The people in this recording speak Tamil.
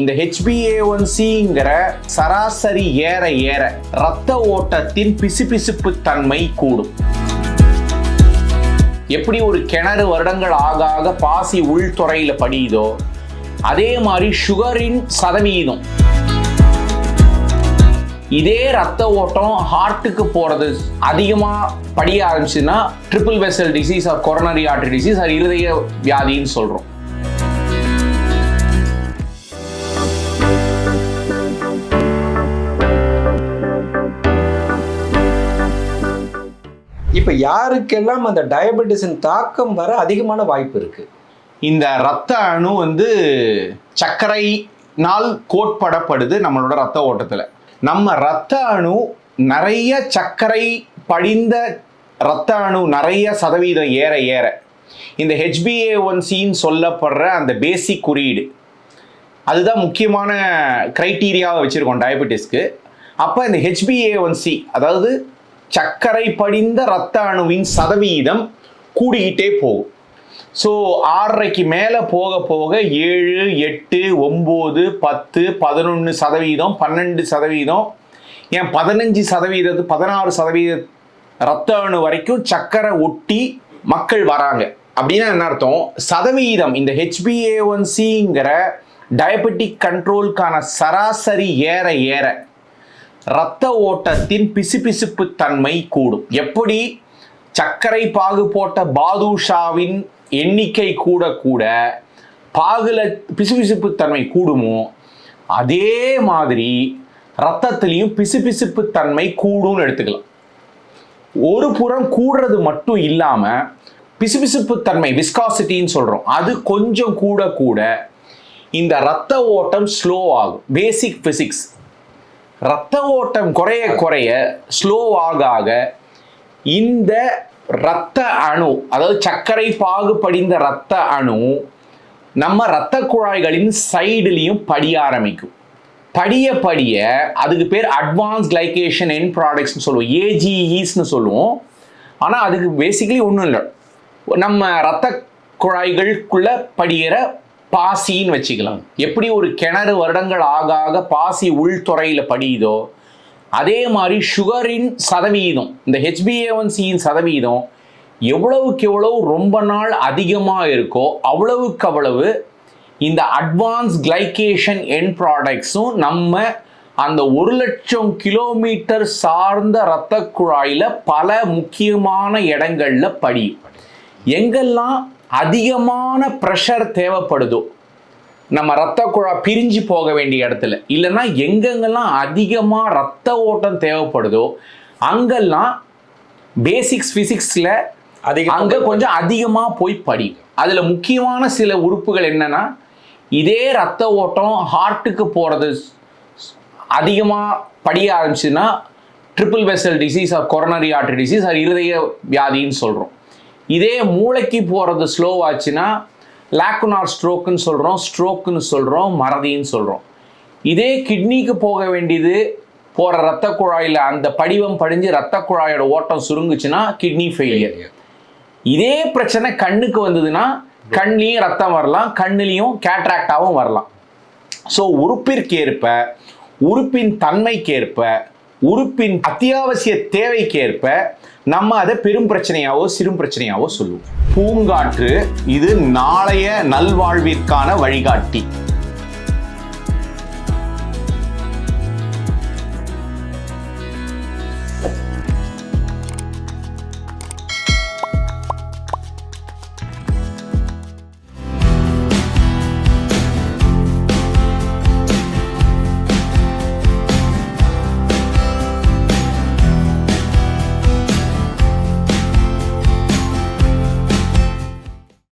இந்த ஹெச்பிஏஒன்சிங்கிற சராசரி ஏற ஏற ரத்த ஓட்டத்தின் பிசுபிசுப்பு தன்மை கூடும். எப்படி ஒரு கிணறு வருடங்கள் ஆக ஆக பாசி உள்துறையில் படியுதோ அதே மாதிரி சுகரின் சதவீதம். இதே ரத்த ஓட்டம் ஹார்ட்டுக்கு போறது அதிகமா படிய ஆரம்பிச்சுன்னா triple vessel disease or coronary artery disease or இருதய வியாதின்னு சொல்றோம். இப்போ யாருக்கெல்லாம் அந்த டயபெட்டிஸின் தாக்கம் வர அதிகமான வாய்ப்பு இருக்கு? இந்த ரத்த அணு வந்து சர்க்கரைனால் கோட்படப்படுது நம்மளோட ரத்த ஓட்டத்தில். நம்ம ரத்த அணு நிறைய சர்க்கரை படிந்த ரத்த அணு நிறைய சதவீதம் ஏற ஏற. இந்த ஹெச்பிஏ ஒன் சின்னு சொல்லப்படுற அந்த பேசிக் குறியீடு. அதுதான் முக்கியமான க்ரைட்டீரியாவை வச்சுருக்கோம் டயபெட்டிஸ்க்கு அப்போ இந்த ஹெச்பிஏ ஒன் சி அதாவது சர்க்கரை படிந்த ரத்த அணுவின் சதவீதம் கூடிக்கிட்டே போகும். ஸோ ஆறரைக்கு மேலே போக போக ஏழு எட்டு ஒம்பது பத்து பதினொன்று சதவீதம் பன்னெண்டு சதவீதம் ஏன் பதினஞ்சு சதவீதத்து பதினாறு சதவீத ரத்த அணு வரைக்கும் சர்க்கரை ஒட்டி மக்கள் வராங்க. அப்படின்னா என்ன அர்த்தம்? சதவீதம் இந்த ஹெச்பிஏ ஒன் சிங்கிற டயபெட்டிக் கண்ட்ரோலுக்கான சராசரி ஏற ஏற. ரத்த ஓட்டத்தின் பிசுபிசுப்பு தன்மை கூடும். எப்படி? சர்க்கரை பாகு போட்ட பாதுஷாவின் எண்ணிக்கை கூட கூட பாகுல பிசுபிசுப்பு தன்மை கூடுமோ அதே மாதிரி ரத்தத்துலேயும் பிசுபிசுப்பு தன்மை கூடும்னு எடுத்துக்கலாம். ஒரு புறம் கூடுறது மட்டும் இல்லாம பிசுபிசுப்பு தன்மை விஸ்காசிட்டின்னு சொல்றோம். அது கொஞ்சம் கூட கூட இந்த ரத்த ஓட்டம் ஸ்லோ ஆகும். பேசிக் பிசிக்ஸ் ரத்த ஓட்டம் குறைய குறைய ஸ்லோ ஆக ஆக இந்த ரத்த அணு அதாவது சர்க்கரை பாகு படிந்த ரத்த அணு நம்ம இரத்த குழாய்களின் சைடுலையும் படிய ஆரம்பிக்கும். படிய படிய அதுக்கு பேர் அட்வான்ஸ் கிளைகேஷன் என் ப்ராடக்ட்ஸ்னு சொல்லுவோம். ஏஜிஇஸ்னு சொல்லுவோம். ஆனால் அதுக்கு பேசிக்கலி ஒன்றும் இல்லை. நம்ம ரத்த குழாய்களுக்குள்ள படிகிற பாசின்னு வச்சுக்கலாம். எப்படி ஒரு கிணறு வருடங்கள் ஆக ஆக பாசி உள்துறையில் படியுதோ அதே மாதிரி சுகரின் சதவீதம் இந்த ஹெச்பிஏஒன்சியின் சதவீதம் எவ்வளவுக்கு எவ்வளவு ரொம்ப நாள் அதிகமாக இருக்கோ அவ்வளவுக்கு அவ்வளவு இந்த அட்வான்ஸ் கிளைகேஷன் என் ப்ராடக்ட்ஸும் நம்ம அந்த ஒரு லட்சம் கிலோமீட்டர் சார்ந்த இரத்த குழாயில் பல முக்கியமான இடங்களில் படியும். எங்கெல்லாம் அதிகமான ப்ரெஷர் தேவைப்படுதோ நம்ம ரத்த குழாய் பிரிஞ்சு போக வேண்டிய இடத்துல இல்லைன்னா எங்கெங்கெல்லாம் அதிகமாக ரத்த ஓட்டம் தேவைப்படுதோ அங்கெல்லாம் பேசிக்ஸ் ஃபிசிக்ஸில் அதிக அங்கே கொஞ்சம் அதிகமாக போய் படி. அதில் முக்கியமான சில உறுப்புகள் என்னன்னா இதே ரத்த ஓட்டம் ஹார்ட்டுக்கு போகிறது அதிகமாக படிய ஆரம்பிச்சுன்னா triple vessel disease or coronary artery disease அது இருதய வியாதின்னு சொல்கிறோம் இதே மூளைக்கு போகிறது ஸ்லோ ஆச்சுன்னா லாக்குனார் ஸ்ட்ரோக்குன்னு சொல்கிறோம் ஸ்ட்ரோக்குன்னு சொல்கிறோம் மறதின்னு சொல்கிறோம் இதே கிட்னிக்கு போக வேண்டியது போகிற ரத்த குழாயில் அந்த படிவம் படிஞ்சு ரத்த குழாயோட ஓட்டம் சுருங்குச்சுன்னா கிட்னி ஃபெயிலியர் இதே பிரச்சனை கண்ணுக்கு வந்ததுன்னா கண்ணிலையும் ரத்தம் வரலாம் கண்ணுலையும் கேட்ராக்டாகவும் வரலாம். ஸோ உறுப்பிற்கேற்ப உறுப்பின் தன்மைக்கேற்ப உறுப்பின் அத்தியாவசிய தேவைக்கேற்ப நம்ம அதை பெரும் பிரச்சனையாவோ சிறும் பிரச்சனையாவோ சொல்லுவோம். பூங்காற்று இது நாளைய நல்வாழ்விற்கான வழிகாட்டி.